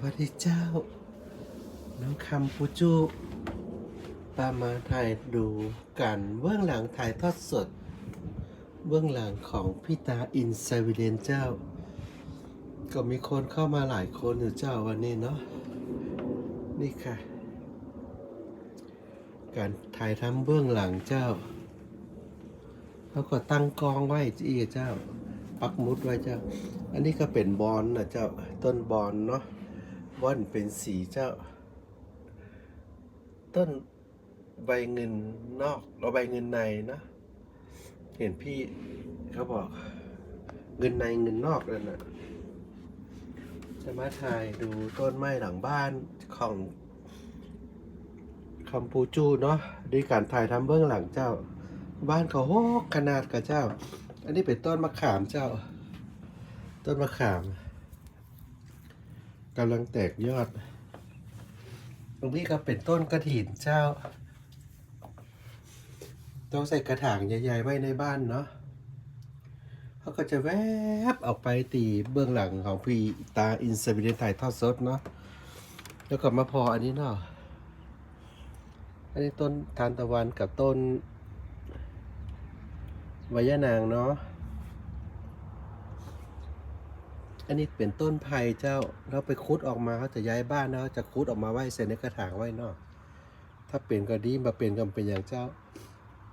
วัสดีเจ้า น้องคำปูจูปามาถ่ายดูกันเบื้องหลังถ่ายทอดสด เบื้องหลังของพี่ตาอินไซวิเดนเจ้า ก็มีคนเข้ามาหลายคนอยู่เจ้าวันนี้เนาะนี่ค่ะ การถ่ายทำเบื้องหลังเจ้าแล้วก็ตั้งกองไว้ที่เจ้า ปักมุดไว้เจ้า อันนี้ก็เป็นบอลนะเจ้าต้นบอลเนาะ บอลเป็นสีเจ้า ต้นใบเงินนอกเราใบเงินในนะ เห็นพี่เขาบอก เงินในเงินนอกนั่นนะจะมาถ่ายดูต้นไม้หลังบ้านของคำปูจูเนาะด้วยการถ่ายทำเบื้องหลังเจ้า บ้านเขาโหกขนาดกับเจ้า อันนี้เป็นต้นมะขามเจ้า ต้นมะขาม กำลังแตกยอด ตรงนี้ก็เป็นต้นกระถินเจ้า ต้องใส่กระถางใหญ่ๆไว้ในบ้านเนาะเขาก็จะแวบออกไปตีเบื้องหลังของพี่ตาอินสปิเดนถ่ายทอดสดเนาะ แล้วก็มาพออันนี้เนาะ อันนี้ต้นทานตะวันกับต้นวายนางเนาะ อันนี้เป็นต้นไผ่เจ้าเราไปคุดออกมาเขาจะย้ายบ้านนะเขาจะคุดออกมาไว้ใส่ในกระถางไว้นาะถ้าเป็นก็ดีมาเป็นก็เป็นอย่างเจ้า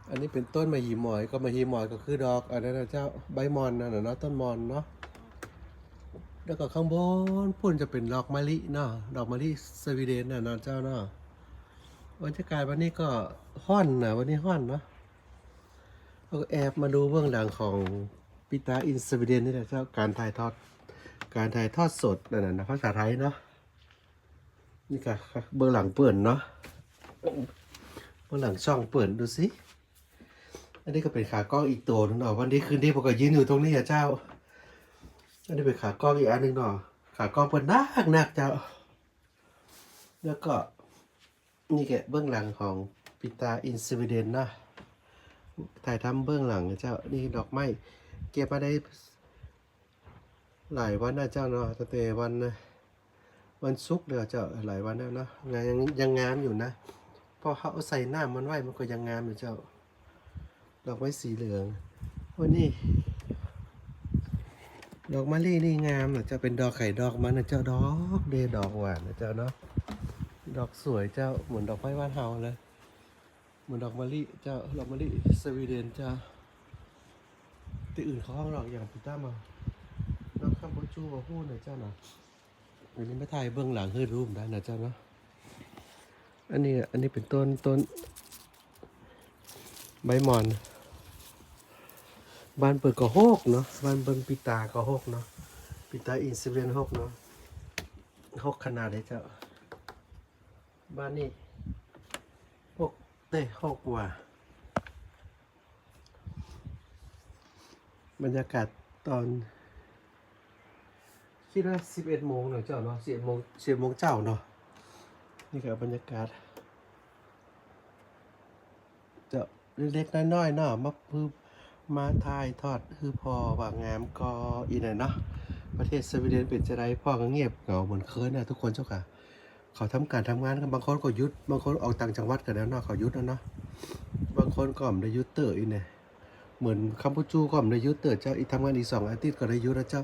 อันนี้เป็นต้นมะฮีหมอยก็มะฮีหมอยก็คือดอกอันนั้นนะเจ้าใบมอนนะเนาะต้นมอนเนาะแล้วก็ข้างบนพุ่นจะเป็นดอกมะลิเนาะดอกมะลิสวีเดนน่ะเนาะเจ้าเนาะบรรยากาศวันนี้ก็ห้อนนะวันนี้ห้อนเนาะเราก็แอบมาดูเบื้องหลังของปิตาอินสวีเดนนี่แหละเจ้าการถ่ายทอด การถ่ายทอดสดนั่นน่ะนะภาษาไทยเนาะนี่ก็เบื้องหลังเปิดเนาะเบื้องหลังช่องเปิดดูสิอันนี้ก็เป็นขากล้องอีกตัวหนึงเนาะวันนี้คืนนี้ผมก็ยืนอยู่ตรงนี้อะเจ้า อันนี้เป็นขากล้องอีกอันหนึ่งเนาะขากล้องเปิดนักนักเจ้า แล้วก็นี่แกเบื้องหลังของปิตาอินสวีเดนนะถ่ายทำเบื้องหลังนะเจ้านี่ดอกไม้เก็บมาได้ หลายวันนะเจ้าเนาะตั้งแต่วันนะวันศุกร์เดือเจ้าหลายวันแล้วเนาะงานยังยังงามอยู่นะพอเขาใส่หน้ามันไว้มันก็ยังงามอยู่เจ้าดอกไม้สีเหลืองวันนี้ดอกมะลินี่งามนะเจ้าเป็นดอกไข่ดอกมันนะเจ้าดอกเดดอกหวานนะเจ้าเนาะดอกสวยเจ้าเหมือนดอกไม้บ้านเฮาเลยเหมือนดอกมะลิเจ้าดอกมะลิสวีเดนเจ้าที่อื่นเขาห้องดอกอย่างพิต้ามา องข้ามโบจูมาพูดหน่อเจ้าน่อยอันนี้ไม่ถ่ายเบื้องหลังให้รูปได้นะเจ้าเนาะอันนี้อันนี้เป็นต้นต้นใบหมอนบ้านเปิดก็โฮกเนาะบ้านเปิดปิตาก็โฮกเนาะปิตาอินสวีเดนโฮกเนาะโฮกขนาดเลยเจ้าบ้านนี่หกเต้หกกว่า บรรยากาศตอน คิดว่าสิบเอ็ดโมงหน่อยเจ้าเนาะสิบเอ็ดโมงสิบเอ็ดโมงเจ้าเนาะนี่คือบรรยากาศเจ้าเล็กๆน้อยๆเนาะมาพือมาถ่ายทอดคือพอว่างามก็อีน่ะเนาะประเทศสวีเดนเป็นจะไรพ่อก็เงียบเหงาเหมือนเคยนะทุกคนเจ้าค่ะเขาทำการทำงานกันบางคนก็ยุดบางคนออกต่างจังหวัดกันแล้วเนาะเขายุดแล้วเนาะบางคนก็ไม่ได้ยุดเตอร์อีเนี่ยเหมือนคัมพูจูก็ไม่ได้ยุดเตอร์เจ้าอีทำงานอีสองอาทิตย์ก็ได้ยุดแล้วเจ้า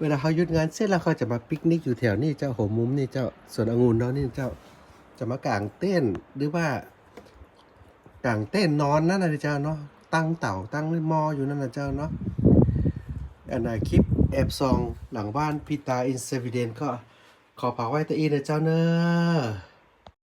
เวลาเขาหยุดงานเสร็จแล้วเขาจะมาปิกนิกอยู่แถวนี้เจ้าหัวมุมนี่เจ้าสวนองุ่นเนาะนี่เจ้าจะมากางเต้นหรือว่ากางเต้นนอนนั่นนะเจ้าเนาะตั้งเต่าตั้งมออยู่นั่นนะเจ้าเนาะอันไหนคลิปแอบซองหลังบ้านพีตาอินเสวิเดนก็ขอพากไว้ตัวอีนะเจ้าเนอะ